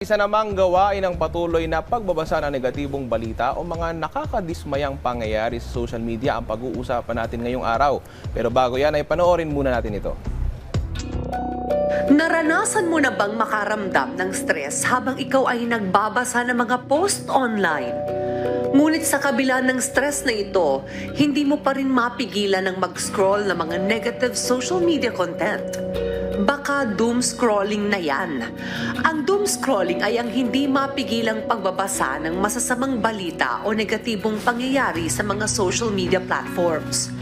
Isa namang gawain ang patuloy na pagbabasa ng negatibong balita o mga nakakadismayang pangyayari sa social media ang pag-uusapan natin ngayong araw. Pero bago yan ay panoorin muna natin ito. Naranasan mo na bang makaramdam ng stress habang ikaw ay nagbabasa ng mga post online? Ngunit sa kabila ng stress na ito, hindi mo pa rin mapigilan ng mag-scroll ng mga negative social media content. Baka doom scrolling na yan. Ang doom scrolling ay ang hindi mapigilang pagbabasa ng masasamang balita o negatibong pangyayari sa mga social media platforms.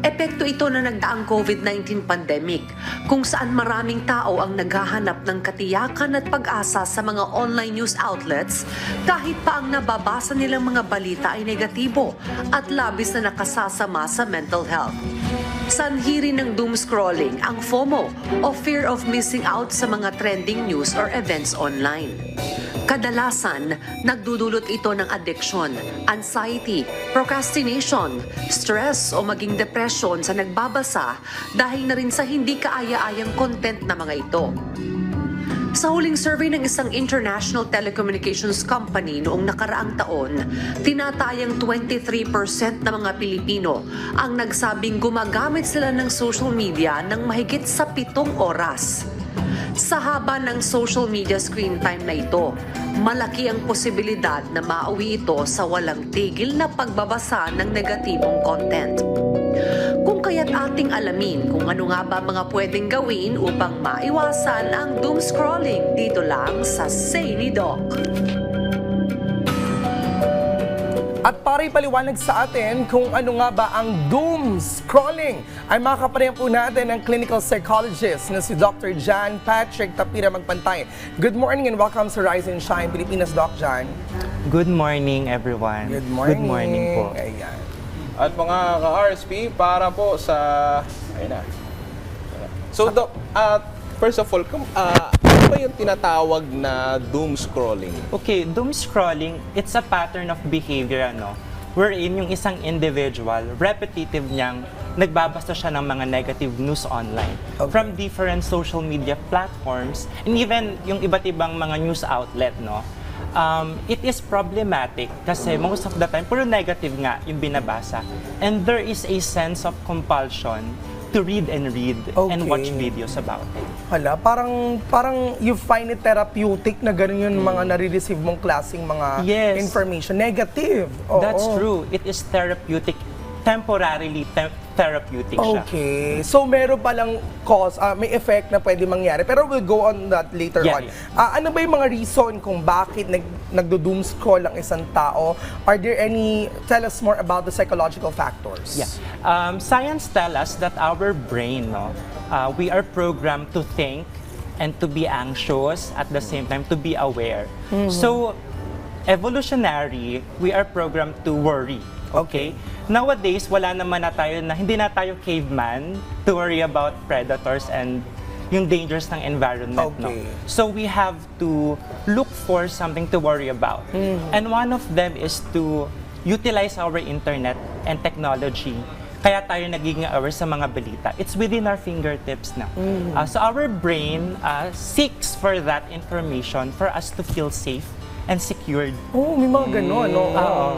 Epekto ito na nagdaang COVID-19 pandemic kung saan maraming tao ang naghahanap ng katiyakan at pag-asa sa mga online news outlets kahit pa ang nababasa nilang mga balita ay negatibo at labis na nakasasama sa mental health. Sanhiri ng doom scrolling ang FOMO o fear of missing out sa mga trending news or events online. Kadalasan, nagdudulot ito ng addiction, anxiety, procrastination, stress o maging depression sa nagbabasa dahil na rin sa hindi kaaya-ayang content na mga ito. Sa huling survey ng isang international telecommunications company noong nakaraang taon, tinatayang 23% ng mga Pilipino ang nagsabing gumagamit sila ng social media ng mahigit sa pitong oras. Sa haba ng social media screen time na ito, malaki ang posibilidad na mauwi ito sa walang tigil na pagbabasa ng negatibong content. Kung kaya't ating alamin kung ano nga ba mga pwedeng gawin upang maiwasan ang doom scrolling dito lang sa Say ni Doc. At para ipaliwanag sa atin kung ano nga ba ang doom scrolling, ay makakaparehan po natin ang clinical psychologist na si Dr. John Patrick Tapira Magpantay. Good morning and welcome sa Rise and Shine Pilipinas, Doc John. Good morning, everyone. Good morning. Good morning po. Ayan. At mga ka-RSP, para po sa... Ayun na. So, Doc, at first of all, kum, ah, ano ba yung tinatawag na doom scrolling? Okay, doom scrolling, it's a pattern of behavior, ano, wherein yung isang individual, repetitive niyang nagbabasa siya ng mga negative news online Okay. from different social media platforms and even yung iba't ibang mga news outlet, no? Um, it is problematic kasi most of the time, puro negative nga yung binabasa. And there is a sense of compulsion to read and read and watch Okay. videos about it. Hala, parang parang you find it therapeutic na ganun yung mga nare-receive mong klaseng mga Yes. information. Negative. Oo. That's true. It is therapeutic, temporarily te- therapeutic siya. Okay. So meron palang cause, ah, may effect na pwede mangyari. Pero we'll go on that later Yeah, on. yeah. Ah, ano ba yung mga reason kung bakit nag, nagdo-doom scroll ang isang tao? Are there any, tell us more about the psychological factors. Yeah. Um, science tell us that our brain, no, uh, we are programmed to think and to be anxious at the same time to be aware. So, evolutionary, we are programmed to worry. Okay? Nowadays, wala naman na tayo na hindi na tayo caveman to worry about predators and yung dangers ng environment. No? Okay. So we have to look for something to worry about. And one of them is to utilize our internet and technology. Kaya tayo nagiging aware sa mga balita. It's within our fingertips now. Uh, so our brain uh, seeks for that information for us to feel safe and secured. Oh, may mga ganon, no? Oo.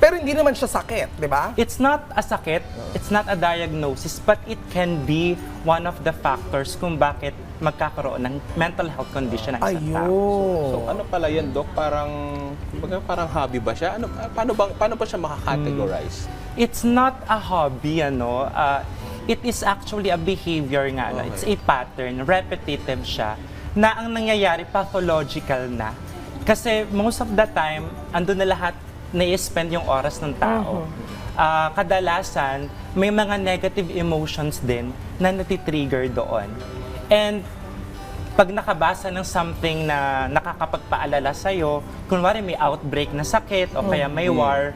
Pero hindi naman siya sakit, di ba? It's not a sakit, it's not a diagnosis, but it can be one of the factors kung bakit magkakaroon ng mental health condition ng isang tao. Ayun. So, ano pala yan, Doc? Parang, baga, parang hobby ba siya? Ano, ah, paano, ba, paano ba siya makakategorize? It's not a hobby, ano. Uh, it is actually a behavior nga. ano. It's a pattern, repetitive siya, na ang nangyayari pathological na. Kasi most of the time, ando na lahat na spend yung oras ng tao. Ah, kadalasan, may mga negative emotions din na natitrigger doon. And pag nakabasa ng something na nakakapagpaalala sa'yo, kunwari may outbreak na sakit o kaya may war,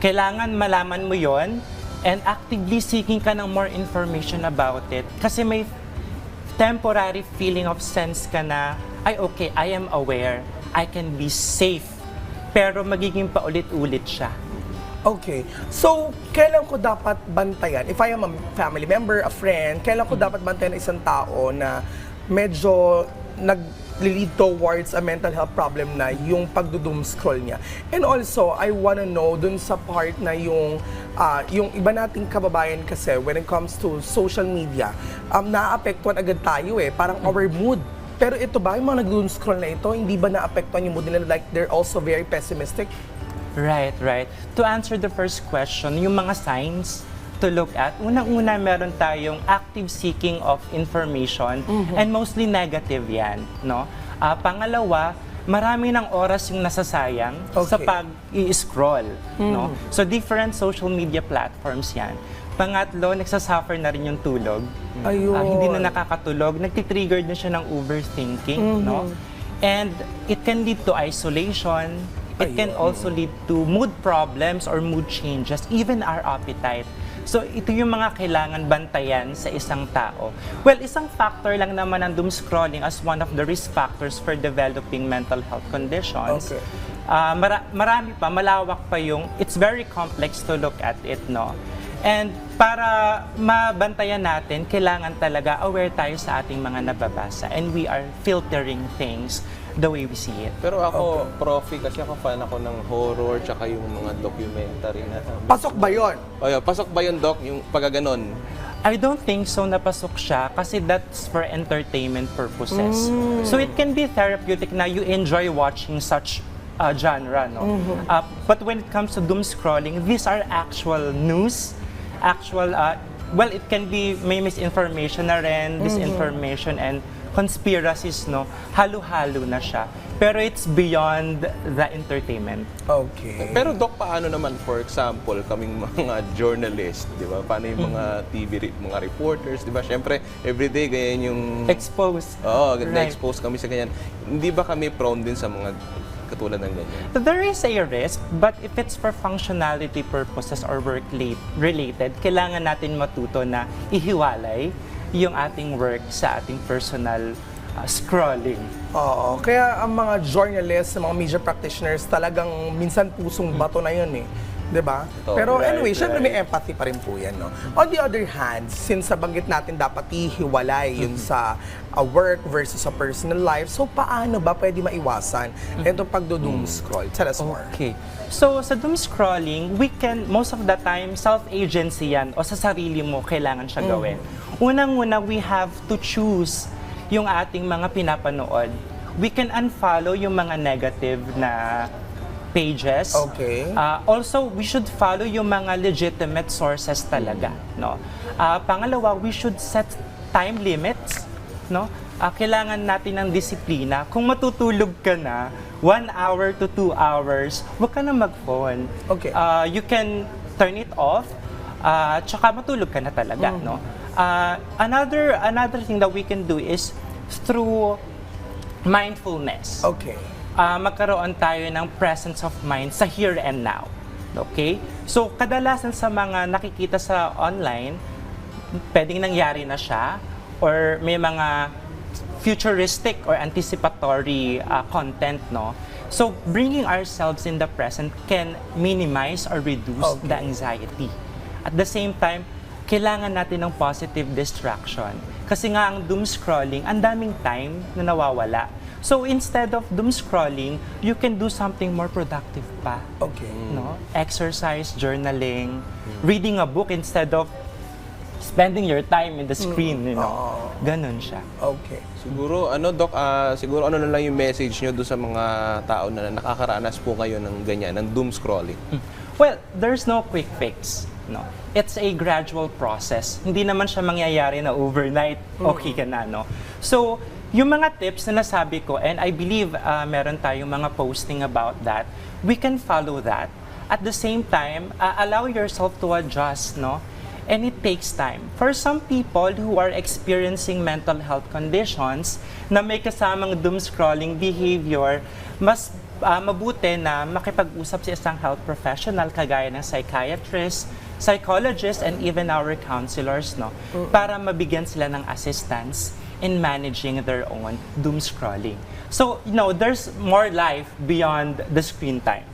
kailangan malaman mo yon and actively seeking ka ng more information about it. Kasi may temporary feeling of sense ka na, ay okay, I am aware, I can be safe. Pero magiging paulit-ulit siya. Okay. So, kailan ko dapat bantayan? If I am a family member, a friend, kailan ko dapat bantayan isang tao na medyo nag lead towards a mental health problem na yung pagdudum scroll niya. And also, I wanna know dun sa part na yung ah, yung iba nating kababayan kasi when it comes to social media, um, naapektuhan agad tayo eh, parang our mood. Pero ito ba, yung mga nag scroll na ito, hindi ba naapektuhan yung mood nila? Like, they're also very pessimistic? Right, right. To answer the first question, yung mga signs to look at, unang-una meron tayong active seeking of information and mostly negative yan. No? Ah, pangalawa, marami ng oras yung nasasayang sa Okay. pag-i-scroll. No? So different social media platforms yan. Pangatlo, nagsasuffer na rin yung tulog. Ayun. Ah, hindi na nakakatulog, nagtitrigger din siya ng overthinking, no? And it can lead to isolation, it can also lead to mood problems or mood changes, even our appetite. So ito yung mga kailangan bantayan sa isang tao. Well, isang factor lang naman ang doom scrolling as one of the risk factors for developing mental health conditions. Okay. Ah, mara- marami pa, malawak pa yung, it's very complex to look at it, no? And para mabantayan natin, kailangan talaga aware tayo sa ating mga nababasa and we are filtering things the way we see it. Pero ako, profi, kasi ako fan ako ng horror tsaka yung mga documentary na... Pasok ba yon? O yun, pasok ba yung doc, yung pagaganon? I don't think so napasok siya kasi that's for entertainment purposes. So it can be therapeutic na you enjoy watching such uh, genre, no? Uh, but when it comes to doom scrolling, these are actual news, actual, uh, well, it can be may misinformation na rin, disinformation, and conspiracies, no? Halo-halo na siya. Pero it's beyond the entertainment. Okay. Pero Doc, paano naman, for example, kaming mga journalist, di ba? Paano yung mga TV, re- mga reporters, di ba? Siyempre, everyday, ganyan yung... Exposed. Oo, Right. na-expose kami sa ganyan. Hindi ba kami prone din sa mga katulad ng ganyan? There is a risk, but if it's for functionality purposes or work late, related, kailangan natin matuto na ihiwalay yung ating work sa ating personal uh, scrolling. Oo, kaya ang mga journalists, mga media practitioners, talagang minsan pusong bato na yun eh. 'Di ba? Totoo. Pero Right, anyway, syempre right. may empathy pa rin po yan. No? On the other hand, since nabanggit natin dapat ihiwalay yun sa uh, work versus sa personal life, so paano ba pwede maiwasan itong pagdo-doom scroll? Tell us more. Okay. So, sa doom scrolling, we can, most of the time, self-agency yan o sa sarili mo kailangan siya gawin. Unang-una, we have to choose yung ating mga pinapanood. We can unfollow yung mga negative na pages. Okay. Uh, also, we should follow yung mga legitimate sources talaga, no? Uh, pangalawa, we should set time limits, no? Uh, kailangan natin ng disiplina. Kung matutulog ka na, one hour to two hours, huwag ka na mag-phone. Okay. Uh, you can turn it off, uh, tsaka matulog ka na talaga, no? Uh, another another thing that we can do is through mindfulness Okay. Ah, magkaroon tayo ng presence of mind sa here and now. Okay? So, kadalasan sa mga nakikita sa online, pwedeng nangyari na siya or may mga futuristic or anticipatory ah, content, no? So, bringing ourselves in the present can minimize or reduce Okay. the anxiety. At the same time, kailangan natin ng positive distraction. Kasi nga ang doom scrolling, ang daming time na nawawala. So instead of doom scrolling, you can do something more productive pa. Okay. No? Exercise, journaling, reading a book instead of spending your time in the screen, you know. Ganon siya. Okay. Siguro, ano, Doc, ah, siguro ano na lang yung message nyo doon sa mga tao na nakakaranas po kayo ng ganyan, ng doom scrolling? Well, there's no quick fix. No. It's a gradual process. Hindi naman siya mangyayari na overnight, okay ka na, no? So, yung mga tips na nasabi ko, and I believe uh, meron tayong mga posting about that, we can follow that. At the same time, uh, allow yourself to adjust, no? And it takes time. For some people who are experiencing mental health conditions na may kasamang doom scrolling behavior, mas ah, mabuti na makipag-usap sa isang health professional kagaya ng psychiatrist, psychologist, and even our counselors, no? Para mabigyan sila ng assistance in managing their own doom scrolling. So, you know, there's more life beyond the screen time.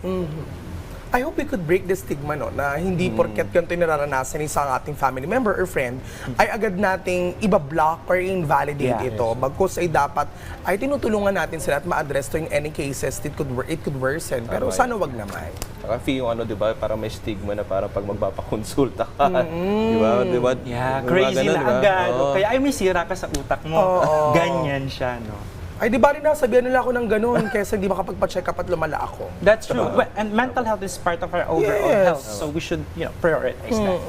I hope we could break the stigma no, na hindi porket ganito yung nararanasan ng isang ating family member or friend, ay agad nating iba-block or invalidate Yeah. ito. Bagkus ay dapat ay tinutulungan natin sila at ma-address to in any cases it could, it could worsen. Pero Tama sana wag naman. Saka fee yung ano, di ba, parang may stigma na parang pag magpapakonsulta ka. Di ba? Di ba? Yeah, mga crazy ganun, na di ba? agad. Oo. Kaya ay may sira ka sa utak mo. Oo. Ganyan siya, no? Ay di ba rin nasabihan nila ako ng ganun kaysa hindi makapagpa-check up at lumala ako. That's true. Well, and mental health is part of our overall Yes. health. So we should, you know, prioritize that.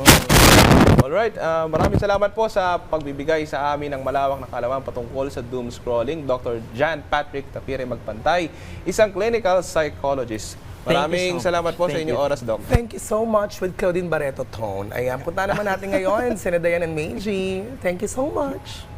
Alright, ah, maraming salamat po sa pagbibigay sa amin ng malawak na kaalaman patungkol sa doom scrolling. Dr. Jan Patrick Tapire Magpantay, isang clinical psychologist. Maraming so salamat po sa Thank inyong you. oras, Doc. Thank you so much with Claudine Barreto Tone. Ayan, punta naman natin ngayon, Sina Dayan and Meiji. Thank you so much.